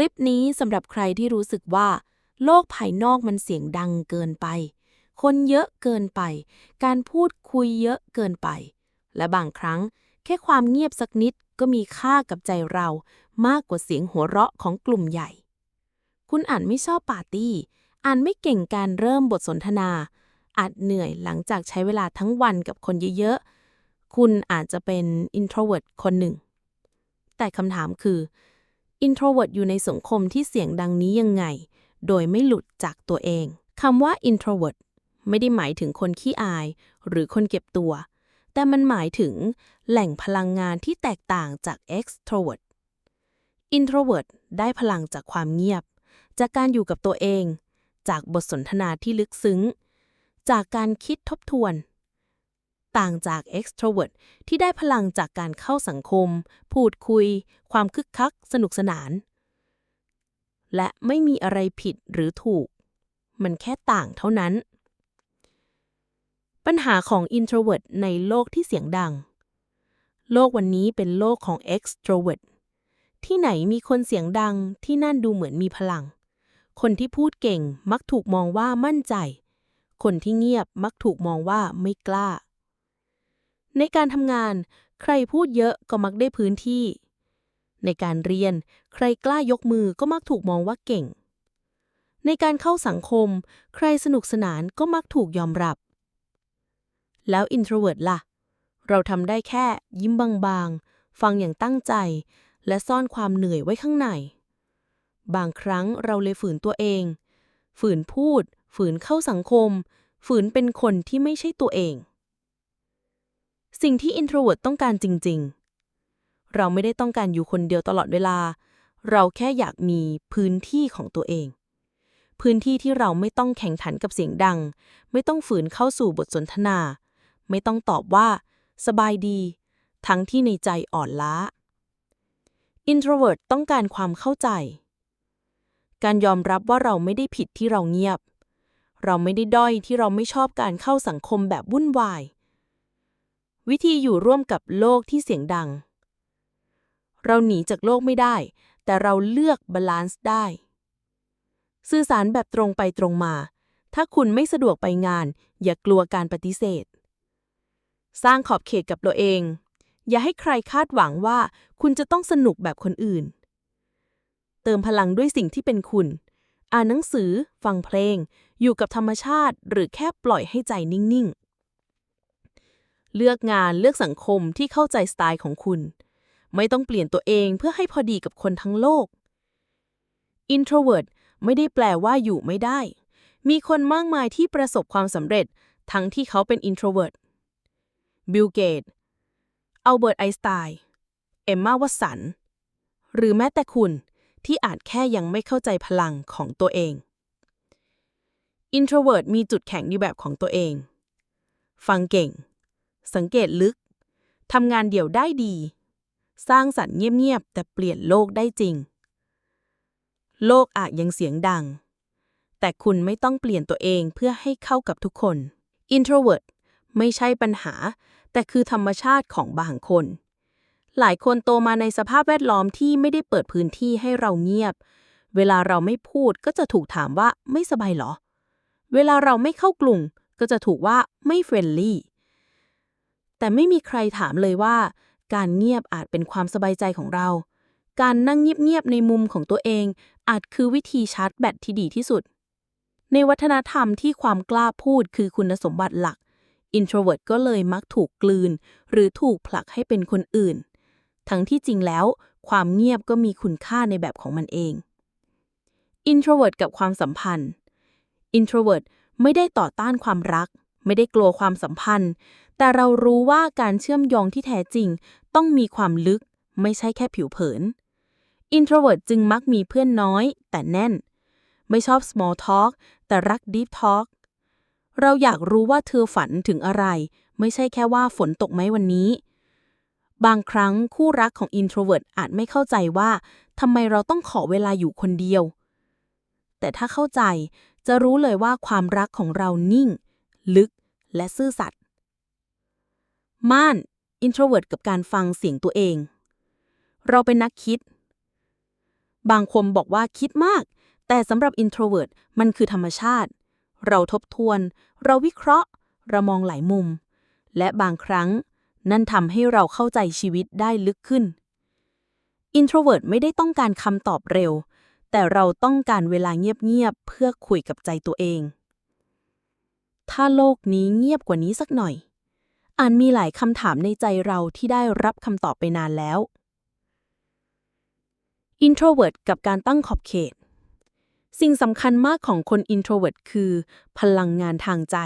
ลิปนี้สำหรับใครที่รู้สึกว่า โลกภายนอกมันเสียงดังเกินไป คนเยอะเกินไป การพูดคุยเยอะเกินไป และบางครั้ง แค่ความเงียบสักนิดก็มีค่ากับใจเรามากกว่าเสียงหัวเราะของกลุ่มใหญ่ คุณอาจไม่ชอบปาร์ตี้ อ่านไม่เก่งการเริ่มบทสนทนา อาจเหนื่อยหลังจากใช้เวลาทั้งวันกับคนเยอะๆ คุณอาจจะเป็น introvert คนหนึ่ง แต่คำถามคือ introvert อยู่ในสังคมที่เสียงดังนี้ยังไง โดยไม่หลุดจากตัวเองคำว่า introvert ไม่ได้หมายถึงคนขี้อาย หรือคนเก็บตัว แต่มันหมายถึงแหล่งพลังงานที่แตกต่างจาก extrovert introvert ได้พลังจากความเงียบ จากการอยู่กับตัวเอง จากบทสนทนาที่ลึกซึ้ง จากการคิดทบทวน ต่างจาก extrovert ที่ได้พลังจากการเข้าสังคม พูดคุย ความคึกคัก สนุกสนาน และไม่มีอะไรผิดหรือถูก มันแค่ต่างเท่านั้น ปัญหาของ introvert ในโลกที่เสียงดัง โลกวันนี้เป็นโลกของ extrovert ที่ไหนมีคนเสียงดังที่นั่นดูเหมือนมีพลัง คนที่พูดเก่งมักถูกมองว่ามั่นใจ คนที่เงียบมักถูกมองว่าไม่กล้า ในการทำงาน ใครพูดเยอะก็มักได้พื้นที่ ในการเรียน ใครกล้ายกมือก็มักถูกมองว่าเก่ง ในการเข้าสังคม ใครสนุกสนานก็มักถูกยอมรับ แล้ว introvert ล่ะ เราทำได้แค่ยิ้มบางๆ ฟังอย่างตั้งใจ และซ่อนความเหนื่อยไว้ข้างใน บางครั้งเราเลยฝืนตัวเอง ฝืนพูด ฝืนเข้าสังคม ฝืนเป็นคนที่ไม่ใช่ตัวเอง สิ่งที่ introvert ต้องการจริง ๆ เราไม่ได้ต้องการอยู่คนเดียวตลอดเวลา เราแค่อยากมีพื้นที่ของตัวเอง พื้นที่ที่เราไม่ต้องแข่งขันกับเสียงดัง ไม่ต้องฝืนเข้าสู่บทสนทนา ไม่ต้องตอบว่า สบายดี ทั้งที่ในใจอ่อนล้า introvert ต้องการความเข้าใจ การยอมรับว่าเราไม่ได้ผิดที่เราเงียบ เราไม่ได้ด้อยที่เราไม่ชอบการเข้าสังคมแบบวุ่นวาย วิธีอยู่ร่วมกับโลกที่เสียงดัง เราหนีจากโลกไม่ได้ แต่เราเลือกบาลานซ์ได้ สื่อสารแบบตรงไปตรงมา ถ้าคุณไม่สะดวกไปงาน อย่ากลัวการปฏิเสธ สร้างขอบเขตกับตัวเอง อย่าให้ใครคาดหวังว่าคุณจะต้องสนุกแบบคนอื่น เติมพลังด้วยสิ่งที่เป็นคุณ อ่านหนังสือ ฟังเพลง อยู่กับธรรมชาติ หรือแค่ปล่อยให้ใจนิ่ง ๆ เลือกงานเลือกสังคมที่เข้าใจสไตล์ของคุณ ไม่ต้องเปลี่ยนตัวเองเพื่อให้พอดีกับคนทั้งโลก introvert ไม่ได้แปลว่าอยู่ไม่ได้ มีคนมากมายที่ประสบความสำเร็จ ทั้งที่เขาเป็น introvert บิลเกตอัลเบิร์ตไอน์สไตน์เอมมาวัตสัน หรือแม้แต่คุณที่อาจแค่ยังไม่เข้าใจพลังของตัวเอง introvert มีจุดแข็งในแบบของตัวเอง ฟังเก่ง สังเกตลึก ทำงานเดี่ยวได้ดี สร้างสรรค์เงียบ ๆ แต่เปลี่ยนโลกได้จริง โลกอาจยังเสียงดัง แต่คุณไม่ต้องเปลี่ยนตัวเองเพื่อให้เข้ากับทุกคน introvert ไม่ใช่ปัญหา แต่คือธรรมชาติของบางคน หลายคนโตมาในสภาพแวดล้อมที่ไม่ได้เปิดพื้นที่ให้เราเงียบ เวลาเราไม่พูดก็จะถูกถามว่าไม่สบายเหรอ เวลาเราไม่เข้ากลุ่มก็จะถูกว่าไม่เฟรนลี่ แต่ไม่มีใครถามเลยว่า การเงียบอาจเป็นความสบายใจของเรา การนั่งเงียบๆในมุมของตัวเอง อาจคือวิธีชาร์จแบตที่ดีที่สุด ในวัฒนธรรมที่ความกล้าพูดคือคุณสมบัติหลัก introvert ก็เลยมักถูกกลืน หรือถูกผลักให้เป็นคนอื่น ทั้งที่จริงแล้ว ความเงียบก็มีคุณค่าในแบบของมันเอง introvert กับความสัมพันธ์ introvert ไม่ได้ต่อต้านความรัก ไม่ได้กลัวความสัมพันธ์ แต่เรารู้ว่าการเชื่อมโยงที่แท้จริง ต้องมีความลึก ไม่ใช่แค่ผิวเผิน introvert จึงมักมีเพื่อนน้อย แต่แน่น ไม่ชอบ small talk แต่รัก deep talk เราอยากรู้ว่าเธอฝันถึงอะไร ไม่ใช่แค่ว่าฝนตกไหมวันนี้ บางครั้งคู่รักของ introvert อาจไม่เข้าใจว่าทำไมเราต้องขอเวลาอยู่คนเดียว แต่ถ้าเข้าใจจะรู้เลยว่าความรักของเรานิ่ง ลึก และซื่อสัตย์ม่าน introvert กับการฟังเสียงตัวเอง เราเป็นนักคิด บางคนบอกว่าคิดมาก แต่สำหรับ introvert มันคือธรรมชาติ เราทบทวน เราวิเคราะห์ เรามองหลายมุม และบางครั้ง นั่นทำให้เราเข้าใจชีวิตได้ลึกขึ้น introvert ไม่ได้ต้องการคำตอบเร็ว แต่เราต้องการเวลาเงียบๆเพื่อคุยกับใจตัวเอง ถ้าโลกนี้เงียบกว่านี้สักหน่อยอาจมีหลายคำถามในใจเราที่ได้รับคำตอบไปนานแล้ว introvert กับการตั้งขอบเขต สิ่งสำคัญมากของคน introvert คือ พลังงานทางใจ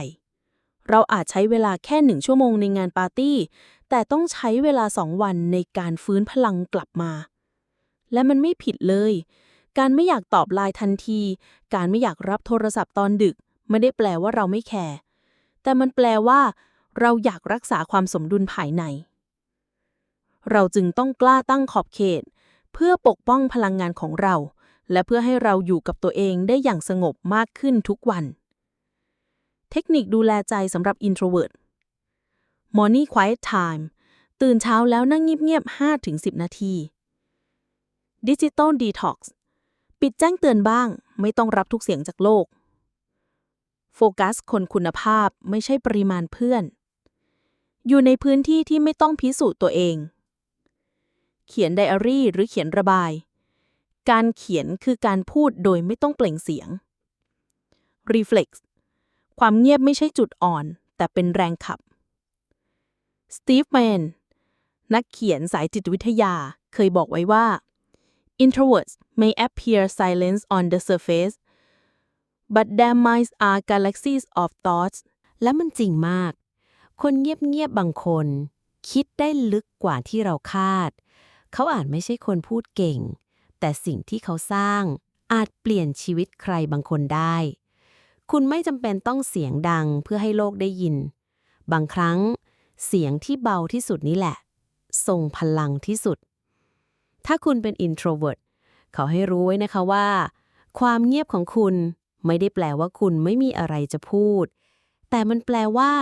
เราอาจใช้เวลาแค่หนึ่งชั่วโมงในงานปาร์ตี้ แต่ต้องใช้เวลาสองวันในการฟื้นพลังกลับมา และมันไม่ผิดเลย การไม่อยากตอบไลน์ทันที การไม่อยากรับโทรศัพท์ตอนดึก ไม่ได้แปลว่าเราไม่แคร์แต่มันแปลว่า เราอยากรักษาความสมดุลภายใน เราจึงต้องกล้าตั้งขอบเขต เพื่อปกป้องพลังงานของเรา และเพื่อให้เราอยู่กับตัวเองได้อย่างสงบมากขึ้นทุกวัน เทคนิคดูแลใจสำหรับ introvert Morning Quiet Time ตื่นเช้าแล้วนั่งเงียบๆ 5-10 นาที Digital Detox ปิดแจ้งเตือนบ้าง ไม่ต้องรับทุกเสียงจากโลก โฟกัสคนคุณภาพไม่ใช่ปริมาณเพื่อน อยู่ในพื้นที่ที่ไม่ต้องพิสูจน์ตัวเอง เขียนไดอารี่หรือเขียนระบาย การเขียนคือการพูดโดยไม่ต้องเปล่งเสียง Reflex ความเงียบไม่ใช่จุดอ่อน แต่เป็นแรงขับ สตีฟแมนนักเขียนสายจิตวิทยาเคยบอกไว้ว่า introverts may appear silent on the surface but their minds are galaxies of thoughts และมันจริงมาก คนเงียบๆบางคน คิดได้ลึกกว่าที่เราคาด เขาอาจไม่ใช่คนพูดเก่ง แต่สิ่งที่เขาสร้างอาจเปลี่ยนชีวิตใครบางคนได้ คุณไม่จำเป็นต้องเสียงดังเพื่อให้โลกได้ยิน บางครั้ง เสียงที่เบาที่สุดนี่แหละ ทรงพลังที่สุด ถ้าคุณเป็น introvert เขาให้รู้ไว้นะคะว่า ความเงียบของคุณ ไม่ได้แปลว่าคุณไม่มีอะไรจะพูด แต่มันแปลว่า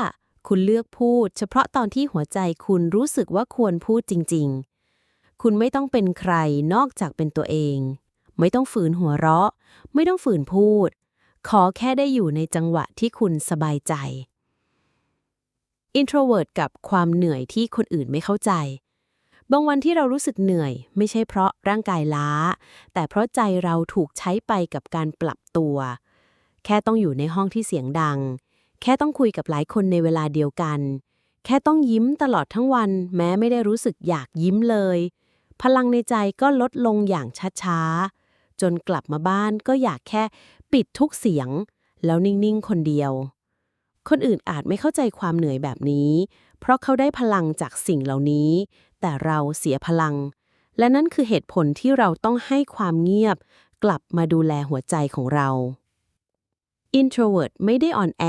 คุณเลือกพูด เฉพาะตอนที่หัวใจคุณรู้สึกว่าควรพูดจริง ๆ คุณไม่ต้องเป็นใครนอกจากเป็นตัวเอง ไม่ต้องฝืนหัวเราะ ไม่ต้องฝืนพูด ขอแค่ได้อยู่ในจังหวะที่คุณสบายใจ introvert กับความเหนื่อยที่คนอื่นไม่เข้าใจบางวันที่เรารู้สึกเหนื่อย ไม่ใช่เพราะร่างกายล้า แต่เพราะใจเราถูกใช้ไปกับการปรับตัว แค่ต้องอยู่ในห้องที่เสียงดัง แค่ต้องคุยกับหลายคนในเวลาเดียวกัน แค่ต้องยิ้มตลอดทั้งวัน แม้ไม่ได้รู้สึกอยากยิ้มเลย พลังในใจก็ลดลงอย่างช้าๆ จนกลับมาบ้านก็อยากแค่ปิดทุกเสียง แล้วนิ่งๆ คนเดียว คนอื่นอาจไม่เข้าใจความเหนื่อยแบบนี้ เพราะเขาได้พลังจากสิ่งเหล่านี้ แต่เราเสียพลัง และนั่นคือเหตุผลที่เราต้องให้ความเงียบ กลับมาดูแลหัวใจของเรา introvert ไม่ได้อ่อนแอ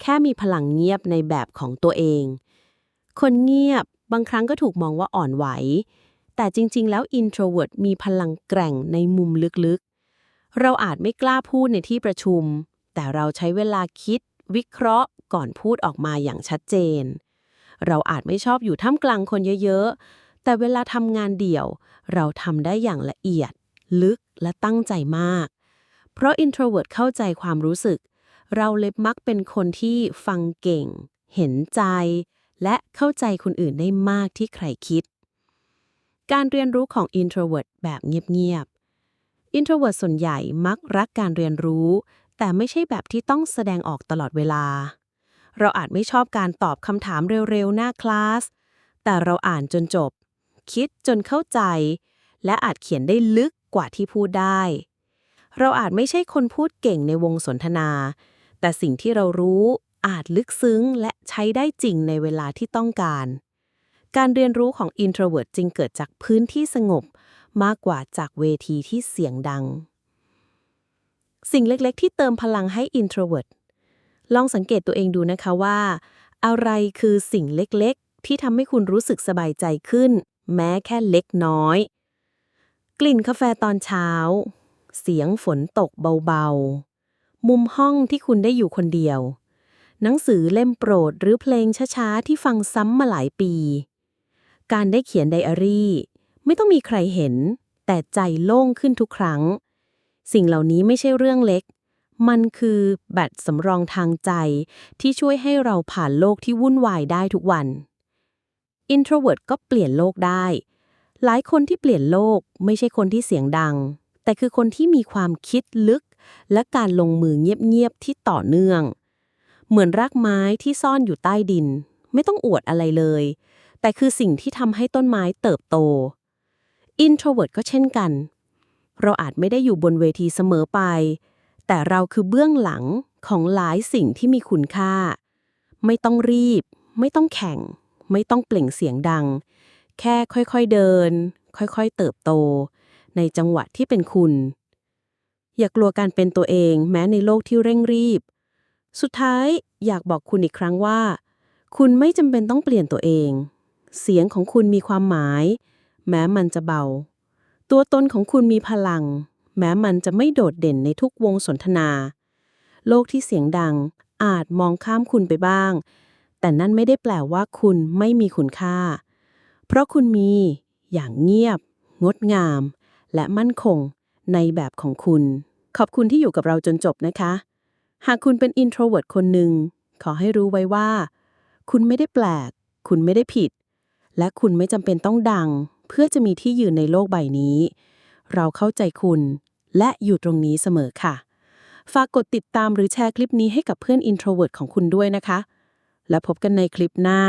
แค่มีพลังเงียบในแบบของตัวเอง คนเงียบบางครั้งก็ถูกมองว่าอ่อนไหว แต่จริง ๆ แล้ว introvert มีพลังแกร่งในมุมลึกๆ เราอาจไม่กล้าพูดในที่ประชุม แต่เราใช้เวลาคิด วิเคราะห์ ก่อนพูดออกมาอย่างชัดเจน เราอาจไม่ชอบอยู่ท่ามกลางคนเยอะ ๆ แต่เวลาทำงานเดี่ยว เราทำได้อย่างละเอียด ลึกและตั้งใจมาก เพราะ introvert เข้าใจความรู้สึก เราเลยมักเป็นคนที่ฟังเก่ง เห็นใจ และเข้าใจคนอื่นได้มากที่ใครคิด การเรียนรู้ของ introvert แบบเงียบๆ introvert ส่วนใหญ่มักรักการเรียนรู้ แต่ไม่ใช่แบบที่ต้องแสดงออกตลอดเวลา เราอาจไม่ชอบการตอบคำถามเร็วๆ หน้าคลาส แต่เราอ่านจนจบ คิดจนเข้าใจ และอาจเขียนได้ลึกกว่าที่พูดได้ เราอาจไม่ใช่คนพูดเก่งในวงสนทนา แต่สิ่งที่เรารู้อาจลึกซึ้งและใช้ได้จริงในเวลาที่ต้องการ การเรียนรู้ของ introvert จึงเกิดจากพื้นที่สงบ มากกว่าจากเวทีที่เสียงดัง สิ่งเล็กๆ ที่เติมพลังให้ introvert ลองสังเกตตัวเองดูนะคะว่า อะไรคือสิ่งเล็กๆ ที่ทำให้คุณรู้สึกสบายใจขึ้น แม้แค่เล็กน้อย กลิ่นกาแฟตอนเช้า เสียงฝนตกเบาๆ มุมห้องที่คุณได้อยู่คนเดียว หนังสือเล่มโปรดหรือเพลงช้าๆ ที่ฟังซ้ำมาหลายปี การได้เขียนไดอารี่ ไม่ต้องมีใครเห็น แต่ใจโล่งขึ้นทุกครั้ง สิ่งเหล่านี้ไม่ใช่เรื่องเล็ก มันคือแบตสำรองทางใจที่ช่วยให้เราผ่านโลกที่วุ่นวายได้ทุกวัน introvert ก็เปลี่ยนโลกได้ หลายคนที่เปลี่ยนโลกไม่ใช่คนที่เสียงดัง แต่คือคนที่มีความคิดลึก และการลงมือเงียบๆที่ต่อเนื่อง เหมือนรากไม้ที่ซ่อนอยู่ใต้ดิน ไม่ต้องอวดอะไรเลย แต่คือสิ่งที่ทำให้ต้นไม้เติบโต introvert ก็เช่นกัน เราอาจไม่ได้อยู่บนเวทีเสมอไป แต่เราคือเบื้องหลังของหลายสิ่งที่มีคุณค่า ไม่ต้องรีบ ไม่ต้องแข่ง ไม่ต้องเปล่งเสียงดัง แค่ค่อยๆเดิน ค่อยๆเติบโต ในจังหวะที่เป็นคุณ อย่ากลัวการเป็นตัวเองแม้ในโลกที่เร่งรีบ สุดท้ายอยากบอกคุณอีกครั้งว่า คุณไม่จำเป็นต้องเปลี่ยนตัวเอง เสียงของคุณมีความหมาย แม้มันจะเบา ตัวตนของคุณมีพลัง แม้มันจะไม่โดดเด่นในทุกวงสนทนา โลกที่เสียงดังอาจมองข้ามคุณไปบ้าง แต่นั่นไม่ได้แปลว่าคุณไม่มีคุณค่า เพราะคุณมีอย่างเงียบ งดงาม และมั่นคงในแบบของคุณ ขอบคุณที่อยู่กับเราจนจบนะคะ หากคุณเป็น introvert คนหนึ่ง ขอให้รู้ไว้ว่า คุณไม่ได้แปลก คุณไม่ได้ผิด และคุณไม่จำเป็นต้องดัง เพื่อจะมีที่ยืนในโลกใบนี้ เราเข้าใจคุณและอยู่ตรงนี้เสมอค่ะ ฝากกดติดตามหรือแชร์คลิปนี้ให้กับเพื่อน introvert ของคุณด้วยนะคะ และพบกันในคลิปหน้า